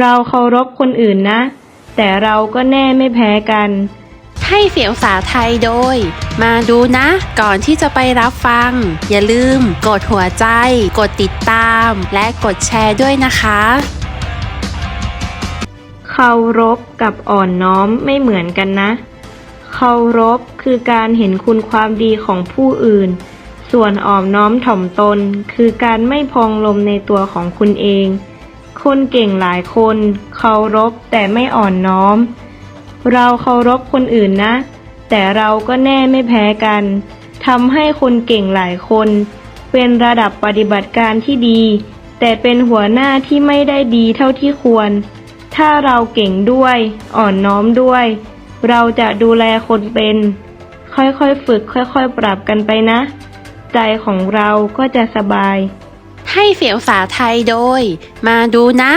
เราเคารพคนอื่นนะ แต่เราก็แน่ไม่แพ้กัน ให้เสียงภาษาไทยโดย มาดูนะ ก่อนที่จะไปรับฟัง อย่าลืม กดหัวใจ กดติดตาม และกดแชร์ด้วยนะคะเคารพกับอ่อนน้อมไม่เหมือนกันนะ เคารพคือการเห็นคุณความดีของผู้อื่น ส่วนอ่อมน้อมถ่อมตนคือการไม่พองลมในตัวของคุณเอง คนเก่งหลายคนเคารพแต่ไม่อ่อนน้อม เราเคารพคนอื่นนะ แต่เราก็แน่ไม่แพ้กันทำให้คนเก่งหลายคน เป็นระดับปฏิบัติการที่ดี แต่เป็นหัวหน้าที่ไม่ได้ดีเท่าที่ควร ถ้าเราเก่งด้วย อ่อนน้อมด้วย เราจะดูแลคนเป็น ค่อยๆฝึกค่อยๆปรับกันไปนะ ใจของเราก็จะสบาย ให้เสียงภาษาไทยโดย มาดูนะ